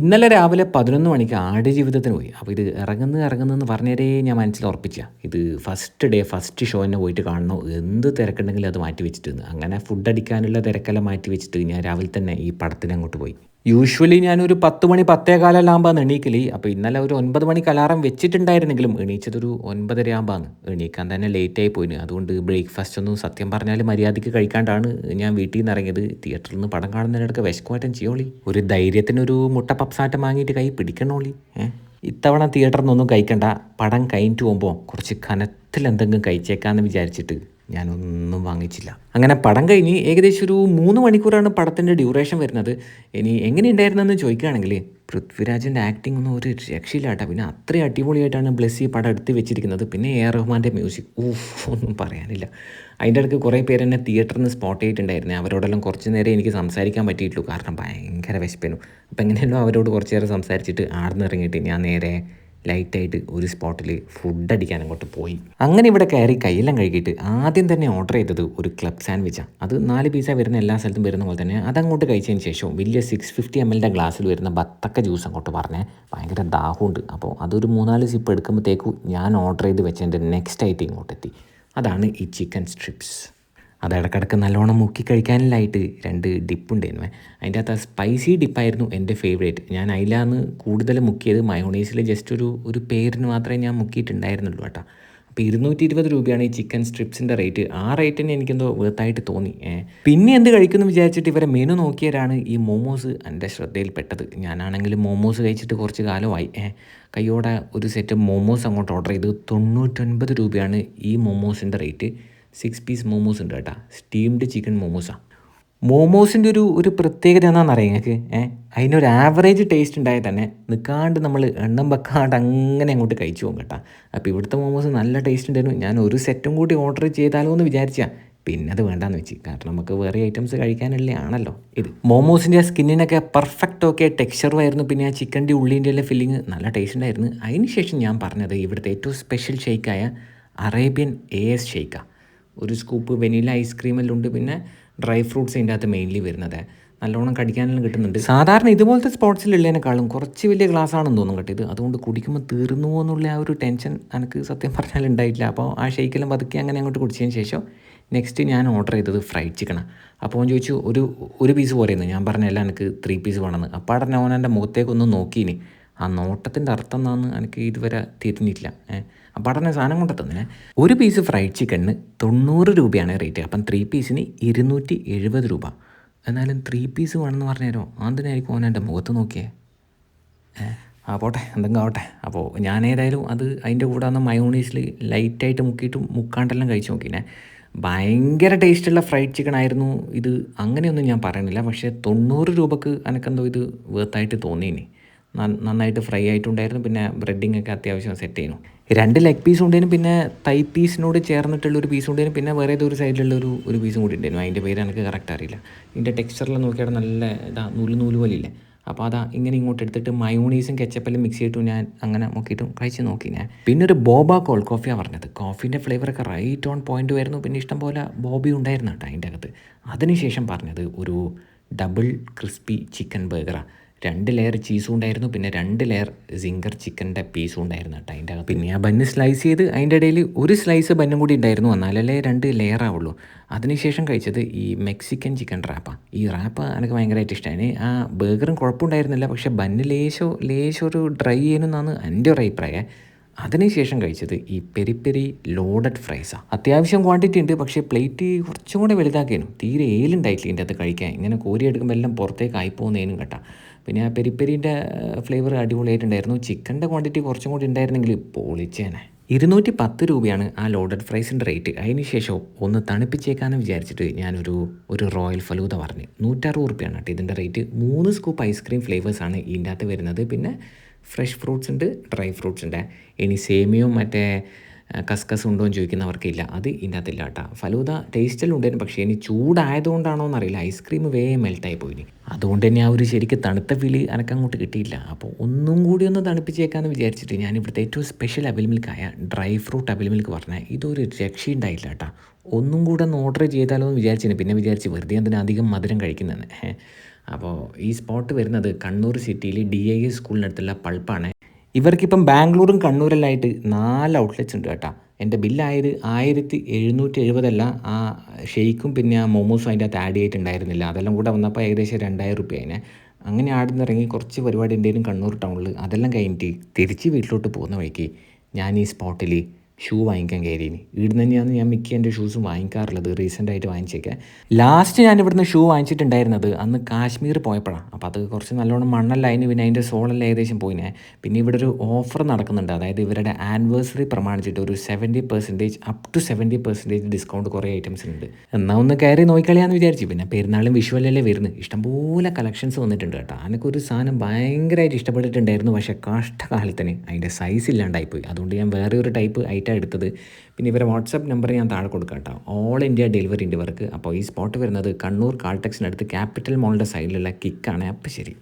ഇന്നലെ രാവിലെ പതിനൊന്ന് മണിക്ക് ആട് ജീവിതത്തിന് പോയി? അപ്പോൾ ഇത് ഇറങ്ങുന്നു ഇറങ്ങുന്നതെന്ന് പറഞ്ഞേരേ ഞാൻ മനസ്സിൽ ഉറപ്പിച്ച. ഇത് ഫസ്റ്റ് ഡേ ഫസ്റ്റ് ഷോ തന്നെ പോയിട്ട് കാണണോ? എന്ത് തിരക്കുണ്ടെങ്കിലും അത് മാറ്റി വെച്ചിട്ട് അങ്ങനെ ഫുഡ് അടിക്കാനുള്ള തിരക്കെല്ലാം മാറ്റി വെച്ചിട്ട് ഞാൻ രാവിലെ തന്നെ ഈ പടത്തിന് അങ്ങോട്ട് പോയി. യൂഷ്വലി ഞാനൊരു പത്ത് മണി പത്തേ കാലല്ലാകുമ്പോൾ എണീക്കൽ. അപ്പോൾ ഇന്നലെ ഒരു ഒൻപത് മണിക്ക് അലാറം വെച്ചിട്ടുണ്ടായിരുന്നെങ്കിലും എണീച്ചതൊരു ഒൻപതര ആകുമ്പോഴാണ് എണീക്കാൻ തന്നെ ലേറ്റ് ആയി പോയിന്. അതുകൊണ്ട് ബ്രേക്ക്ഫാസ്റ്റ് ഒന്നും സത്യം പറഞ്ഞാൽ മര്യാദയ്ക്ക് കഴിക്കാണ്ടാണ് ഞാൻ വീട്ടിൽ നിന്ന് ഇറങ്ങിയത്. തിയേറ്ററിൽ നിന്ന് പടം കാണുന്നതിനിടയ്ക്ക് വിശക്കുമാറ്റം ചെയ്യോളി. ഒരു ധൈര്യത്തിനൊരു മുട്ട പപ്സാറ്റം വാങ്ങിയിട്ട് കൈ പിടിക്കണോളി. ഏഹ് ഇത്തവണ തിയേറ്ററിൽ നിന്നൊന്നും കഴിക്കണ്ട. പടം കഴിഞ്ഞിട്ട് പോകുമ്പോൾ കുറച്ച് കനത്തിൽ എന്തെങ്കിലും കഴിച്ചേക്കാന്ന് വിചാരിച്ചിട്ട് ഞാനൊന്നും വാങ്ങിച്ചില്ല. അങ്ങനെ പടം കഴിഞ്ഞ് ഏകദേശം ഒരു മൂന്ന് മണിക്കൂറാണ് പടത്തിന്റെ ഡ്യൂറേഷൻ വരുന്നത്. ഇനി എങ്ങനെയുണ്ടായിരുന്നെന്ന് ചോദിക്കുകയാണെങ്കിൽ പൃഥ്വിരാജിന്റെ ആക്ടിംഗ് ഒന്നും ഒരു രക്ഷയില്ല കേട്ടോ. പിന്നെ അത്രയും അടിപൊളിയായിട്ടാണ് ബ്ലെസ് ഈ പടം എടുത്ത് വെച്ചിരിക്കുന്നത്. പിന്നെ എ റഹ്മാന്റെ മ്യൂസിക്. ഊഫ് ഒന്നും പറയാനില്ല. അതിന്റെ ഇടയ്ക്ക് കുറേ പേര് എന്നെ തിയേറ്ററിൽ നിന്ന് സ്പോട്ട് ചെയ്തിട്ടുണ്ടായിരുന്നു. അവരോടെല്ലാം കുറച്ച് നേരം എനിക്ക് സംസാരിക്കാൻ പറ്റിയിട്ടുള്ളൂ. കാരണം ഭയങ്കര വിശപ്പേനു. അപ്പോൾ എങ്ങനെയല്ലോ അവരോട് കുറച്ച് നേരം സംസാരിച്ചിട്ട് ആടുന്നിറങ്ങിയിട്ട് ഞാൻ നേരെ ലൈറ്റായിട്ട് ഒരു സ്പോട്ടിൽ ഫുഡ് അടിക്കാൻ അങ്ങോട്ട് പോയി. അങ്ങനെ ഇവിടെ കയറി കയ്യെല്ലാം കഴുകിയിട്ട് ആദ്യം തന്നെ ഓർഡർ ചെയ്തത് ഒരു ക്ലബ് സാൻഡ്വിച്ചാണ് അത് നാല് പീസ വരുന്ന എല്ലാ സ്ഥലത്തും വരുന്ന പോലെ തന്നെ അതങ്ങോട്ട് കഴിച്ചതിന് ശേഷം വലിയ സിക്സ് ഫിഫ്റ്റി എം എല്ലിന്റെ ഗ്ലാസ്സിൽ വരുന്ന ബത്തക്ക ജ്യൂസ് അങ്ങോട്ട് പറഞ്ഞേ ഭയങ്കര ദാഹമുണ്ട് അപ്പോൾ അതൊരു മൂന്നാൽ സിപ്പ് എടുക്കുമ്പോഴത്തേക്കും ഞാൻ ഓർഡർ ചെയ്ത് വെച്ചതിന്റെ നെക്സ്റ്റ് ആയിട്ട് ഇങ്ങോട്ടെത്തി. അതാണ് ഈ ചിക്കൻ സ്ട്രിപ്സ് അത് ഇടക്കിടക്ക് നല്ലോണം മുക്കി കഴിക്കാനില്ലായിട്ട് രണ്ട് ഡിപ്പ് ഉണ്ടായിരുന്നു. അതിന്റെ അകത്ത് ആ സ്പൈസി ഡിപ്പായിരുന്നു എന്റെ ഫേവറേറ്റ് ഞാൻ അതിലാന്ന് കൂടുതൽ മുക്കിയത് മയോണൈസിൽ ജസ്റ്റ് ഒരു ഒരു പേരിന് മാത്രമേ ഞാൻ മുക്കിയിട്ടുണ്ടായിരുന്നുള്ളൂ കേട്ടോ. അപ്പോൾ ഇരുന്നൂറ്റി ഇരുപത് രൂപയാണ് ഈ ചിക്കൻ സ്ട്രിപ്സിന്റെ റേറ്റ് ആ റേറ്റിന് എനിക്കെന്തോ വേർത്തായിട്ട് തോന്നി. പിന്നെ എന്ത് കഴിക്കുമെന്ന് വിചാരിച്ചിട്ട് ഇവരെ മെനു നോക്കിയവരാണ് ഈ മോമോസ് എന്റെ ശ്രദ്ധയിൽപ്പെട്ടത്. ഞാനാണെങ്കിൽ മോമോസ് കഴിച്ചിട്ട് കുറച്ച് കാലമായി. കയ്യോടെ ഒരു സെറ്റ് മോമോസ് അങ്ങോട്ട് ഓർഡർ ചെയ്ത്. തൊണ്ണൂറ്റൊൻപത് രൂപയാണ് ഈ മോമോസിന്റെ റേറ്റ് സിക്സ് പീസ് മോമോസ് ഉണ്ട് കേട്ടോ. സ്റ്റീംഡ് ചിക്കൻ മോമോസാണ് മോമോസിന്റെ ഒരു ഒരു പ്രത്യേകത എന്താണെന്നറിയാം നിങ്ങൾക്ക് ഏഹ് അതിനൊരു ആവറേജ് ടേസ്റ്റ് ഉണ്ടായാൽ തന്നെ നിൽക്കാണ്ട് നമ്മൾ എണ്ണം വെക്കാണ്ട് അങ്ങനെ അങ്ങോട്ട് കഴിച്ചു പോകും കേട്ടോ. അപ്പോൾ ഇവിടുത്തെ മോമോസ് നല്ല ടേസ്റ്റ് ഉണ്ടായിരുന്നു. ഞാൻ ഒരു സെറ്റും കൂടി ഓർഡർ ചെയ്താലോ എന്ന് വിചാരിച്ചാൽ പിന്നെ അത് വേണ്ടാന്ന് വെച്ച്. കാരണം നമുക്ക് വേറെ ഐറ്റംസ് കഴിക്കാനല്ലേ ആണല്ലോ ഇത്. മോമോസിന്റെ ആ സ്കിന്നിനൊക്കെ പെർഫെക്റ്റ് ഓക്കെ ടെക്സ്ചറുമായിരുന്നു പിന്നെ ആ ചിക്കന്റെ ഉള്ളിന്റെ എല്ലാം ഫില്ലിങ് നല്ല ടേസ്റ്റ് ഉണ്ടായിരുന്നു. അതിന് ശേഷം ഞാൻ പറഞ്ഞത് ഇവിടുത്തെ ഏറ്റവും സ്പെഷ്യൽ ഷേക്കായ അറേബ്യൻ എ എസ് ഷേക്കാണ് ഒരു സ്കൂപ്പ് വെനില ഐസ്ക്രീമെല്ലാം ഉണ്ട്. പിന്നെ ഡ്രൈ ഫ്രൂട്ട്സ് അതിന്റെ അകത്ത് മെയിൻലി വരുന്നത്. നല്ലോണം കടിക്കാനെല്ലാം കിട്ടുന്നുണ്ട്. സാധാരണ ഇതുപോലത്തെ സ്പോർട്സിലുള്ളതിനേക്കാളും കുറച്ച് വലിയ ഗ്ലാസ് ആണെന്ന് തോന്നും കേട്ടോ ഇത്. അതുകൊണ്ട് കുടിക്കുമ്പോൾ തീർന്നു എന്നുള്ള ആ ഒരു ടെൻഷൻ എനിക്ക് സത്യം പറഞ്ഞാൽ ഉണ്ടായിട്ടില്ല. അപ്പോൾ ആ ഷെയ്ക്കെല്ലാം പതുക്കി അങ്ങനെ അങ്ങോട്ട് കുടിച്ചതിന് ശേഷം നെക്സ്റ്റ് ഞാൻ ഓർഡർ ചെയ്തത് ഫ്രൈഡ് ചിക്കനാണ് അപ്പോൾ അവൻ ചോദിച്ചു ഒരു ഒരു പീസ് പോരെയെന്ന് ഞാൻ പറഞ്ഞല്ല എനിക്ക് ത്രീ പീസ് വേണമെന്ന് അപ്പോൾ അവിടെ അവൻ എന്റെ മുഖത്തേക്കൊന്ന് നോക്കീനി ആ നോട്ടത്തിന്റെ അർത്ഥം എന്നാന്ന് എനിക്ക് ഇതുവരെ തിരിഞ്ഞിട്ടില്ല അപ്പോൾ അവിടെ സാധനം കൊണ്ട് തന്നെ ഒരു പീസ് ഫ്രൈഡ് ചിക്കന് തൊണ്ണൂറ് രൂപയാണ് റേറ്റ് അപ്പം ത്രീ പീസിന് ഇരുന്നൂറ്റി എഴുപത് രൂപ. എന്നാലും ത്രീ പീസ് വേണമെന്ന് പറഞ്ഞുതരോ അതിനായിരിക്കും ഓൻ എന്റെ മുഖത്ത് നോക്കിയേ? ആ പോട്ടെ എന്തെങ്കിലും ആവട്ടെ. അപ്പോൾ ഞാൻ ഏതായാലും അത് അതിന്റെ കൂടെ അന്ന് മയോണീസിൽ ലൈറ്റായിട്ട് മുക്കിയിട്ട് മുക്കാണ്ടെല്ലാം കഴിച്ച് നോക്കിനെ. ഭയങ്കര ടേസ്റ്റുള്ള ഫ്രൈഡ് ചിക്കൻ ആയിരുന്നു ഇത്. അങ്ങനെയൊന്നും ഞാൻ പറയുന്നില്ല പക്ഷേ തൊണ്ണൂറ് രൂപക്ക് എനിക്കെന്തോ ഇത് വേർത്തായിട്ട് തോന്നിയിനി. നന്നായിട്ട് ഫ്രൈ ആയിട്ടുണ്ടായിരുന്നു. പിന്നെ ബ്രെഡിങ് ഒക്കെ അത്യാവശ്യം സെറ്റ് ചെയ്യുന്നു രണ്ട് ലെഗ് പീസ് ഉണ്ടായിരുന്നു പിന്നെ തൈ പീസിനോട് ചേർന്നിട്ടുള്ള ഒരു പീസ് ഉണ്ടായിരുന്നു പിന്നെ വേറെ ഏതൊരു സൈഡിലുള്ള ഒരു ഒരു പീസും കൂടി ഉണ്ടായിരുന്നു. അതിന്റെ പേര് എനിക്ക് കറക്റ്റ് അറിയില്ല. ഇതിന്റെ ടെക്സ്ചറിൽ നോക്കിയാൽ നല്ല ഇതാ നൂൽ നൂൽ പോലെ ഇല്ലേ അപ്പോൾ അതാ ഇങ്ങനെ ഇങ്ങോട്ട് എടുത്തിട്ട് മയോണീസും കെച്ചപ്പെല്ലാം മിക്സ് ചെയ്തിട്ടും ഞാൻ അങ്ങനെ നോക്കിയിട്ടും കഴിച്ച് നോക്കി ഞാൻ. പിന്നെ ഒരു ബോബ കോൾ കോഫിയാണ് പറഞ്ഞത്. കോഫീന്റെ ഫ്ലേവറൊക്കെ റൈറ്റ് ഓൺ പോയിന്റ് വരുന്നു പിന്നെ ഇഷ്ടം പോലെ ബോബി ഉണ്ടായിരുന്നു കേട്ടോ അതിന്റെ അകത്ത്. അതിനുശേഷം പറഞ്ഞത് ഒരു ഡബിൾ ക്രിസ്പി ചിക്കൻ ബർഗറാണ് രണ്ട് ലെയർ ചീസും ഉണ്ടായിരുന്നു. പിന്നെ രണ്ട് ലെയർ സിംഗർ ചിക്കന്റെ പീസും ഉണ്ടായിരുന്നു കേട്ടോ അതിന്റെ അകത്ത്. പിന്നെ ആ ബന്ന് സ്ലൈസ് ചെയ്ത് അതിന്റെ ഇടയിൽ ഒരു സ്ലൈസ് ബന്നും കൂടി ഉണ്ടായിരുന്നു. എന്നാലല്ലേ രണ്ട് ലെയർ ആവുള്ളൂ. അതിനുശേഷം കഴിച്ചത് ഈ മെക്സിക്കൻ ചിക്കൻ റാപ്പാണ് ഈ റാപ്പ് എനിക്ക് ഭയങ്കരമായിട്ട് ഇഷ്ടമാണ് ആ ബർഗറും കുഴപ്പമുണ്ടായിരുന്നില്ല. പക്ഷെ ബന്ന് ലേശോ ലേശോ ഒരു ഡ്രൈ ചെയ്യുന്നതാണ് എന്റെ ഒരു അഭിപ്രായം. അതിനുശേഷം കഴിച്ചത് ഈ പെരി പെരി ലോഡഡ് ഫ്രൈസാണ് അത്യാവശ്യം ക്വാണ്ടിറ്റി ഉണ്ട്. പക്ഷേ പ്ലേറ്റ് കുറച്ചും കൂടെ വലുതാക്കിയേനും. തീരെ ഏലുണ്ടായിട്ടില്ല ഇതിന്റെ അകത്ത് കഴിക്കാൻ. ഇങ്ങനെ കോരി എടുക്കുമ്പോൾ എല്ലാം പുറത്തേക്ക് ആയിപ്പോകുന്നതിനും കേട്ടോ. പിന്നെ ആ പെരിപ്പെരിന്റെ ഫ്ലേവർ അടിപൊളിയായിട്ടുണ്ടായിരുന്നു. ചിക്കന്റെ ക്വാണ്ടിറ്റി കുറച്ചും കൂടി ഉണ്ടായിരുന്നെങ്കിൽ പൊളിച്ചേനെ. ഇരുന്നൂറ്റി പത്ത് രൂപയാണ് ആ ലോഡഡ് ഫ്രൈസിന്റെ റേറ്റ് അതിന് ശേഷം ഒന്ന് തണുപ്പിച്ചേക്കാന്ന് വിചാരിച്ചിട്ട് ഞാനൊരു ഒരു റോയൽ ഫലൂത പറഞ്ഞു. നൂറ്ററുപത് റുപ്യാണ് കേട്ടോ ഇതിന്റെ റേറ്റ് മൂന്ന് സ്കൂപ്പ് ഐസ്ക്രീം ഫ്ലേവേഴ്സാണ് ഇതിന്റെ അകത്ത് വരുന്നത്. പിന്നെ ഫ്രഷ് ഫ്രൂട്ട്സ് ഉണ്ട് ഡ്രൈ ഫ്രൂട്ട്സ് ഉണ്ട്. ഇനി സേമിയവും മറ്റേ കസ്കസ് ഉണ്ടോ എന്ന് ചോദിക്കുന്നവർക്കില്ല അത് ഇതിന്റെ അകത്തില്ല കേട്ടോ. ഫലൂദ ടേസ്റ്റെല്ലാം ഉണ്ടായിരുന്നു പക്ഷേ ഇനി ചൂടായതുകൊണ്ടാണോ എന്നറിയില്ല. ഐസ്ക്രീം വേഗം മെൽട്ടായി പോയിനി അതുകൊണ്ട് തന്നെ ആ ഒരു ശരിക്കും തണുത്ത ഫീൽ എനക്കങ്ങോട്ട് കിട്ടിയില്ല. അപ്പോൾ ഒന്നും കൂടി ഒന്ന് തണുപ്പിച്ചേക്കാന്ന് വിചാരിച്ചിട്ട് ഞാൻ ഇവിടുത്തെ ഏറ്റവും സ്പെഷ്യൽ അബിൽ മിൽക്കായ ഡ്രൈ ഫ്രൂട്ട് അബിൽ മിൽക്ക് പറഞ്ഞാൽ ഇതൊരു രക്ഷയുണ്ടായില്ല കേട്ടോ. ഒന്നും കൂടെ ഒന്ന് ഓർഡർ ചെയ്താലോ എന്ന് വിചാരിച്ചിന്. പിന്നെ വിചാരിച്ച് വെറുതെ എന്തിനാ അധികം മധുരം കഴിക്കുന്നതെന്ന് അപ്പോൾ ഈ സ്പോട്ട് വരുന്നത് കണ്ണൂർ സിറ്റിയിൽ ഡി ഐ എ സ്കൂളിനടുത്തുള്ള പൾപ്പാണ്. ഇവർക്കിപ്പം ബാംഗ്ലൂരും കണ്ണൂരെല്ലാമായിട്ട് നാല് ഔട്ട്ലെറ്റ്സ് ഉണ്ട് കേട്ടോ. എന്റെ ബില്ലായത് ആയിരത്തി എഴുന്നൂറ്റി എഴുപതല്ല ആ ഷെയ്ക്കും പിന്നെ ആ മോമോസും അതിന്റെ അകത്ത് ആഡ് ചെയ്തിട്ടുണ്ടായിരുന്നില്ല. അതെല്ലാം കൂടെ വന്നപ്പോൾ ഏകദേശം രണ്ടായിരം റുപ്യ അതിനെ അങ്ങനെ ആടുന്ന് ഇറങ്ങി കുറച്ച് പരിപാടി എന്തെങ്കിലും കണ്ണൂർ ടൗണിൽ അതെല്ലാം കഴിഞ്ഞിട്ട് തിരിച്ച് വീട്ടിലോട്ട് പോകുന്ന വഴിക്ക് ഞാൻ ഈ സ്പോട്ടിൽ ഷൂ വാങ്ങിക്കാൻ കയറിയിന്. ഇവിടുന്ന് തന്നെയാണ് ഞാൻ മിക്ക എന്റെ ഷൂസും വാങ്ങിക്കാറുള്ളത്. റീസെന്റ് ആയിട്ട് വാങ്ങിച്ചേക്കെ. ലാസ്റ്റ് ഞാൻ ഇവിടുന്ന് ഷൂ വാങ്ങിച്ചിട്ടുണ്ടായിരുന്നത് അന്ന് കാശ്മീർ പോയപ്പോഴാണ് അപ്പോൾ അത് കുറച്ച് നല്ലോണം മണ്ണല്ല അതിന് പിന്നെ അതിന്റെ സോളെല്ലാം ഏകദേശം പോയിനെ. പിന്നെ ഇവിടെ ഒരു ഓഫർ നടക്കുന്നുണ്ട്. അതായത് ഇവരുടെ ആനിവേഴ്സറി പ്രമാണിച്ചിട്ട് ഒരു seventy percentage up to seventy percentage discount കുറേ ഐറ്റംസ് ഉണ്ട് എന്നാൽ ഒന്ന് കയറി നോക്കിക്കളിയാന്ന് വിചാരിച്ചു. പിന്നെ പെരുന്നാളും വിഷുവലല്ലേ വരുന്നത് ഇഷ്ടംപോലെ കളക്ഷൻസ് വന്നിട്ടുണ്ട് കേട്ടോ. എനിക്ക് ഒരു സാധനം ഭയങ്കരമായിട്ട് ഇഷ്ടപ്പെട്ടിട്ടുണ്ടായിരുന്നു. പക്ഷേ കഷ്ടകാലത്തിന് അതിന്റെ സൈസ് ഇല്ലാണ്ടായിപ്പോയി. അതുകൊണ്ട് ഞാൻ വേറെ ഒരു ടൈപ്പ് ഐറ്റം എടുത്തത്. പിന്നെ ഇവരെ വാട്സപ്പ് നമ്പർ ഞാൻ താഴെ കൊടുക്കാം കേട്ടോ. ഓൾ ഇന്ത്യ ഡെലിവറി ഉണ്ട് ഇവർക്ക് അപ്പോൾ ഈ സ്പോട്ട് വരുന്നത് കണ്ണൂർ കാൾടെക്സിനടുത്ത് ക്യാപിറ്റൽ മോളിന്റെ സൈഡിലുള്ള കിക്കാണ് അപ്പം ശരി.